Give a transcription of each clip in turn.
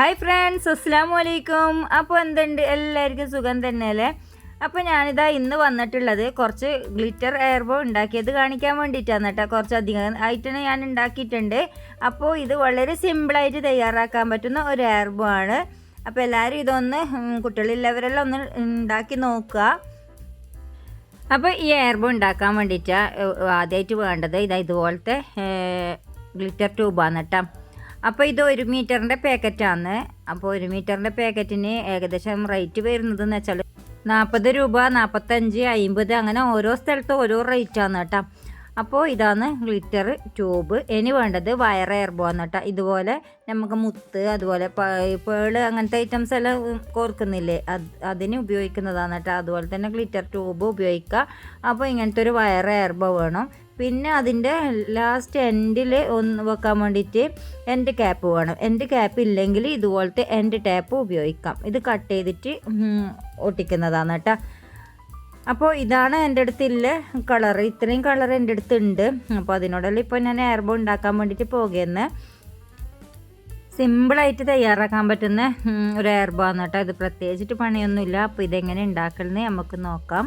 Hi friends അസ്സാം വലൈക്കും അപ്പോൾ എന്തുണ്ട്? എല്ലാവർക്കും സുഖം തന്നെ അല്ലേ? അപ്പോൾ ഞാനിതാ ഇന്ന് വന്നിട്ടുള്ളത് കുറച്ച് ഗ്ലിറ്റർ എയർബോ ഉണ്ടാക്കിയത് കാണിക്കാൻ വേണ്ടിയിട്ടാണ് കേട്ടോ. കുറച്ച് അധികം ആയിട്ടാണ് ഞാൻ ഉണ്ടാക്കിയിട്ടുണ്ട്. അപ്പോൾ ഇത് വളരെ സിമ്പിളായിട്ട് തയ്യാറാക്കാൻ പറ്റുന്ന ഒരു എയർബോ ആണ്. അപ്പോൾ എല്ലാവരും ഇതൊന്ന് കുട്ടികളില്ലവരെല്ലാം ഒന്ന് ഉണ്ടാക്കി നോക്കുക. അപ്പോൾ ഈ എയർബോ ഉണ്ടാക്കാൻ വേണ്ടിയിട്ടാണ് ആദ്യമായിട്ട് വേണ്ടത് ഇതാ ഇതുപോലത്തെ ഗ്ലിറ്റർ ട്യൂബാണ് കേട്ടോ. അപ്പോൾ ഇത് ഒരു മീറ്ററിന്റെ പാക്കറ്റാണ് അപ്പോൾ ഒരു മീറ്ററിന്റെ പാക്കറ്റിന് ഏകദേശം റേറ്റ് വരുന്നത് എന്ന് വെച്ചാൽ നാൽപ്പത് രൂപ നാൽപ്പത്തഞ്ച് അമ്പത് അങ്ങനെ ഓരോ സ്ഥലത്ത് ഓരോ റേറ്റാണ് കേട്ടോ. അപ്പോൾ ഇതാണ് ഗ്ലിറ്റർ ട്യൂബ് ഇനി വേണ്ടത് വയർ എയർബോ കേട്ടോ ഇതുപോലെ നമുക്ക് മുത്ത് അതുപോലെ പേൾ അങ്ങനത്തെ ഐറ്റംസ് എല്ലാം കോർക്കുന്നില്ലേ? അത് അതിന് ഉപയോഗിക്കുന്നതാണ് കേട്ടോ അതുപോലെ തന്നെ ഗ്ലിറ്റർ ട്യൂബ് ഉപയോഗിക്കുക അപ്പോൾ ഇങ്ങനത്തെ ഒരു വയർ എയർബോ വേണം. പിന്നെ അതിന്റെ ലാസ്റ്റ് എൻഡിൽ ഒന്ന് വെക്കാൻ വേണ്ടിയിട്ട് എൻഡ് ക്യാപ്പ് വേണം. എൻഡ് ക്യാപ്പ് ഇല്ലെങ്കിൽ ഇതുപോലത്തെ എൻഡ് ടാപ്പ് ഉപയോഗിക്കാം. ഇത് കട്ട് ചെയ്തിട്ട് ഒട്ടിക്കുന്നതാണ് കേട്ടോ അപ്പോൾ ഇതാണ് എന്റെ അടുത്തുള്ള കളർ. ഇത്രയും കളർ എന്റെ അടുത്തുണ്ട്. അപ്പോൾ അതിനോടെല്ലാം ഇപ്പോൾ ഞാൻ എയർബോ ഉണ്ടാക്കാൻ വേണ്ടിയിട്ട് പോകുന്നത് സിമ്പിളായിട്ട് തയ്യാറാക്കാൻ പറ്റുന്ന ഒരു എയർബോ ആണ് കേട്ടോ ഇത്. പ്രത്യേകിച്ചിട്ട് പണിയൊന്നുമില്ല. അപ്പോൾ ഇതെങ്ങനെ ഉണ്ടാക്കണമെന്ന് നമുക്ക് നോക്കാം.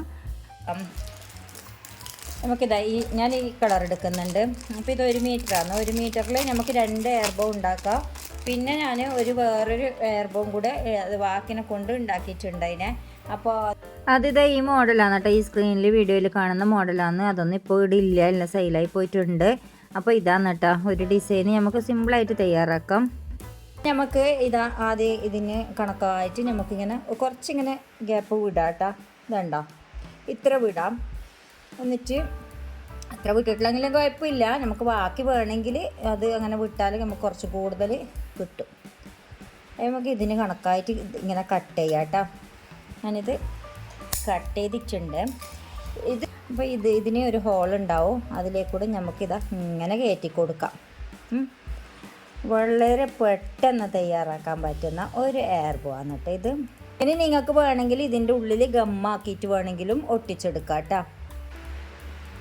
നമുക്കിതാ ഈ ഞാൻ ഈ കളർ എടുക്കുന്നുണ്ട്. അപ്പോൾ ഇത് ഒരു മീറ്ററാണ് ഒരു മീറ്ററിൽ നമുക്ക് രണ്ട് എയർബോ ഉണ്ടാക്കാം. പിന്നെ ഞാൻ ഒരു വേറൊരു എയർബോം കൂടെ അത് വാക്കിനെ കൊണ്ട് ഉണ്ടാക്കിയിട്ടുണ്ട് അതിനെ. അപ്പോൾ അതിതാ ഈ മോഡലാണ് കേട്ടോ. ഈ സ്ക്രീനിൽ വീഡിയോയിൽ കാണുന്ന മോഡലാണ്. അതൊന്നും ഇപ്പോൾ ഇവിടെ ഇല്ല. എല്ലാം സെയിലായി പോയിട്ടുണ്ട്. അപ്പോൾ ഇതാണ് കേട്ടോ. ഒരു ഡിസൈൻ നമുക്ക് സിമ്പിളായിട്ട് തയ്യാറാക്കാം. നമുക്ക് ഇതാ ആദ്യം ഇതിന് കണക്കായിട്ട് നമുക്കിങ്ങനെ കുറച്ചിങ്ങനെ ഗ്യാപ്പ് വിടാം കേട്ടോ. ഇതുണ്ടോ? ഇത്ര വിടാം. എന്നിട്ട് അത്ര വിട്ടിട്ടില്ലെങ്കിലും കുഴപ്പമില്ല. നമുക്ക് ബാക്കി വേണമെങ്കിൽ അത് അങ്ങനെ വിട്ടാൽ നമുക്ക് കുറച്ച് കൂടുതൽ കിട്ടും. നമുക്ക് ഇതിന് കണക്കായിട്ട് ഇങ്ങനെ കട്ട് ചെയ്യാം കേട്ടോ. ഞാനിത് കട്ട് ചെയ്തിട്ടുണ്ട്. ഇത് അപ്പോൾ ഇത് ഇതിന് ഒരു ഹോൾ ഉണ്ടാവും. അതിലേക്കൂടെ നമുക്കിതാ ഇങ്ങനെ കയറ്റി കൊടുക്കാം. വളരെ പെട്ടെന്ന് തയ്യാറാക്കാൻ പറ്റുന്ന ഒരു എയർബോ ആണ് കേട്ടോ ഇത്. ഇനി നിങ്ങൾക്ക് വേണമെങ്കിൽ ഇതിന്റെ ഉള്ളിൽ ഗമ്മാക്കിയിട്ട് വേണമെങ്കിലും ഒട്ടിച്ചെടുക്കാം കേട്ടോ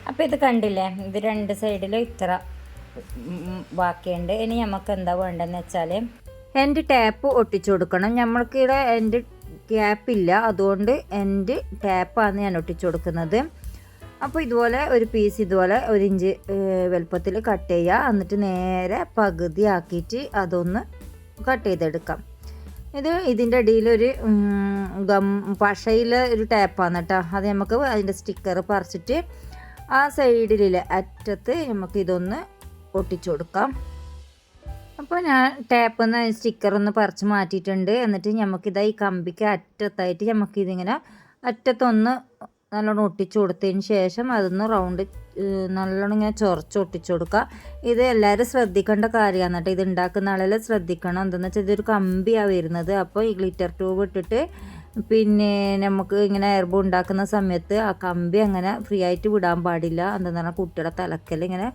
അപ്പോൾ ഇത് കണ്ടില്ലേ? ഇത് രണ്ട് സൈഡിലും ഇത്ര ബാക്കിയുണ്ട്. ഇനി നമുക്ക് എന്താ വേണ്ടതെന്ന് വെച്ചാൽ എന്റെ ടാപ്പ് ഒട്ടിച്ചു കൊടുക്കണം. നമ്മൾക്കിവിടെ എന്റെ ക്യാപ്പില്ല അതുകൊണ്ട് എന്റെ ടാപ്പാണ് ഞാൻ ഒട്ടിച്ചു കൊടുക്കുന്നത്. അപ്പോൾ ഇതുപോലെ ഒരു പീസ് ഇതുപോലെ ഒരു ഇഞ്ച് വലുപ്പത്തിൽ കട്ട് ചെയ്യുക. എന്നിട്ട് നേരെ പകുതി ആക്കിയിട്ട് അതൊന്ന് കട്ട് ചെയ്തെടുക്കാം. ഇത് ഇതിന്റെ അടിയിലൊരു ഉം, ഗം പശയിലെ ഒരു ടാപ്പാണ് കേട്ടോ. അത് നമുക്ക് അതിന്റെ സ്റ്റിക്കർ പറിച്ചിട്ട് ആ സൈഡിലെ അറ്റത്ത് നമുക്ക് ഇതൊന്ന് ഒട്ടിച്ചു കൊടുക്കാം. അപ്പോൾ ഞാൻ ടാപ്പ് നിന്ന് സ്റ്റിക്കർ ഒന്ന് പറിച്ച് മാറ്റിയിട്ടുണ്ട്. എന്നിട്ട് നമുക്കിതാ ഈ കമ്പിക്ക് അറ്റത്തായിട്ട് നമുക്കിതിങ്ങനെ അറ്റത്തൊന്ന് നല്ലോണം ഒട്ടിച്ചു കൊടുത്തതിന് ശേഷം അതൊന്ന് റൗണ്ട് നല്ലോണം ഇങ്ങനെ ചൊറച്ച് ഒട്ടിച്ചു കൊടുക്കുക ഇത് എല്ലാവരും ശ്രദ്ധിക്കേണ്ട കാര്യമാണ് കേട്ടോ ഇത് ഉണ്ടാക്കുന്ന ആളെല്ലാം ശ്രദ്ധിക്കണം. എന്താണെന്ന് വെച്ചാൽ ഇതൊരു കമ്പിയാണ് വരുന്നത്. അപ്പോൾ ഈ ഗ്ലിറ്റർ ട്യൂബ് ഇട്ടിട്ട് പിന്നെ നമുക്ക് ഇങ്ങനെ എയർബോ ഉണ്ടാക്കുന്ന സമയത്ത് ആ കമ്പി അങ്ങനെ ഫ്രീ ആയിട്ട് വിടാൻ പാടില്ല. എന്താണെന്ന് പറഞ്ഞാൽ കുട്ടിയുടെ തലക്കൽ ഇങ്ങനെ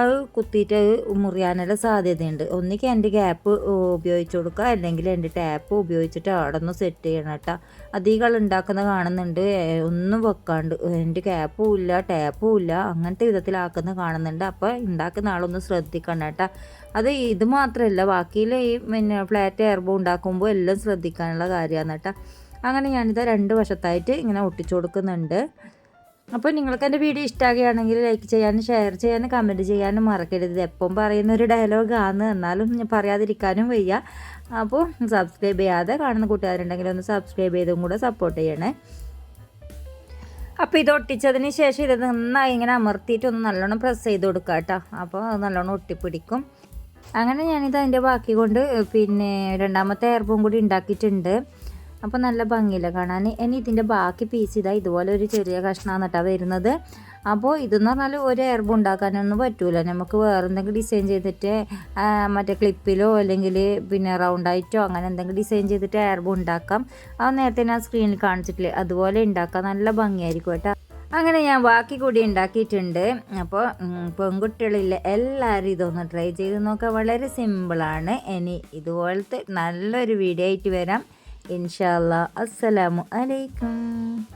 അത് കുത്തിയിട്ട് അത് മുറിയാനെല്ലാം സാധ്യതയുണ്ട്. ഒന്നിക്ക് എന്റെ ഗ്യാപ്പ് ഉപയോഗിച്ച് കൊടുക്കുക. അല്ലെങ്കിൽ എന്റെ ടാപ്പ് ഉപയോഗിച്ചിട്ട് അവിടെ നിന്ന് സെറ്റ് ചെയ്യണം കേട്ടോ. അധികം ഉണ്ടാക്കുന്ന കാണുന്നുണ്ട്. ഒന്നും വെക്കാണ്ട്. എന്റെ ഗ്യാപ്പും ഇല്ല ടാപ്പും ഇല്ല. അങ്ങനത്തെ വിധത്തിലാക്കുന്ന കാണുന്നുണ്ട്. അപ്പോൾ ഉണ്ടാക്കുന്ന ആളൊന്ന് ശ്രദ്ധിക്കണം കേട്ടോ. അത് ഇത് മാത്രമല്ല ബാക്കിയിൽ ഈ പിന്നെ ഫ്ലാറ്റ് എയർബോ ഉണ്ടാക്കുമ്പോൾ എല്ലാം ശ്രദ്ധിക്കാനുള്ള കാര്യമാണ് കേട്ടോ. അങ്ങനെ ഞാനിത് രണ്ട് വശത്തായിട്ട് ഇങ്ങനെ ഒട്ടിച്ചു കൊടുക്കുന്നുണ്ട്. അപ്പോൾ നിങ്ങൾക്ക് എന്റെ വീഡിയോ ഇഷ്ടമാകുകയാണെങ്കിൽ ലൈക്ക് ചെയ്യാനും ഷെയർ ചെയ്യാനും കമന്റ് ചെയ്യാനും മറക്കരുത്. എപ്പം പറയുന്ന ഒരു ഡയലോഗാണ് എന്നാലും ഞാൻ പറയാതിരിക്കാനും വയ്യ. അപ്പോൾ സബ്സ്ക്രൈബ് ചെയ്യാതെ കാണുന്ന കൂട്ടുകാരുണ്ടെങ്കിൽ ഒന്ന് സബ്സ്ക്രൈബ് ചെയ്തും കൂടെ സപ്പോർട്ട് ചെയ്യണേ. അപ്പോൾ ഇത് ഒട്ടിച്ചതിന് ശേഷം ഇത് നന്നായി ഇങ്ങനെ അമർത്തിയിട്ട് ഒന്ന് നല്ലോണം പ്രസ് ചെയ്ത് കൊടുക്കുക കേട്ടോ അപ്പോൾ അത് നല്ലോണം ഒട്ടിപ്പിടിക്കും. അങ്ങനെ ഞാനിത് അതിന്റെ ബാക്കി കൊണ്ട് പിന്നെ രണ്ടാമത്തെ എയർബും കൂടി ഉണ്ടാക്കിയിട്ടുണ്ട്. അപ്പോൾ നല്ല ഭംഗിയില്ല കാണാൻ. ഇനി ഇതിന്റെ ബാക്കി പീസ് ഇതാ ഇതുപോലെ ഒരു ചെറിയ കഷ്ണമാണ് വരുന്നത്. അപ്പോൾ ഇതെന്ന് പറഞ്ഞാൽ ഒരു എർബ് ഉണ്ടാക്കാനൊന്നും പറ്റൂല. നമുക്ക് വേറെ എന്തെങ്കിലും ഡിസൈൻ ചെയ്തിട്ട് മറ്റേ ക്ലിപ്പിലോ അല്ലെങ്കിൽ പിന്നെ റൗണ്ടായിട്ടോ അങ്ങനെ എന്തെങ്കിലും ഡിസൈൻ ചെയ്തിട്ട് എർബ് ഉണ്ടാക്കാം. അത് നേരത്തെ ഞാൻ സ്ക്രീനിൽ കാണിച്ചിട്ടില്ലേ? അതുപോലെ ഉണ്ടാക്കാം നല്ല ഭംഗിയായിരിക്കും കേട്ടോ. അങ്ങനെ ഞാൻ ബാക്കി കൂടി ഉണ്ടാക്കിയിട്ടുണ്ട്. അപ്പോൾ പെൺകുട്ടികളിലെ എല്ലാവരും ഇതൊന്ന് ട്രൈ ചെയ്ത് നോക്കുക വളരെ സിമ്പിളാണ് ഇനി ഇതുപോലത്തെ നല്ലൊരു വീഡിയോ ആയിട്ട് വരാം. إن شاء الله. السلام عليكم.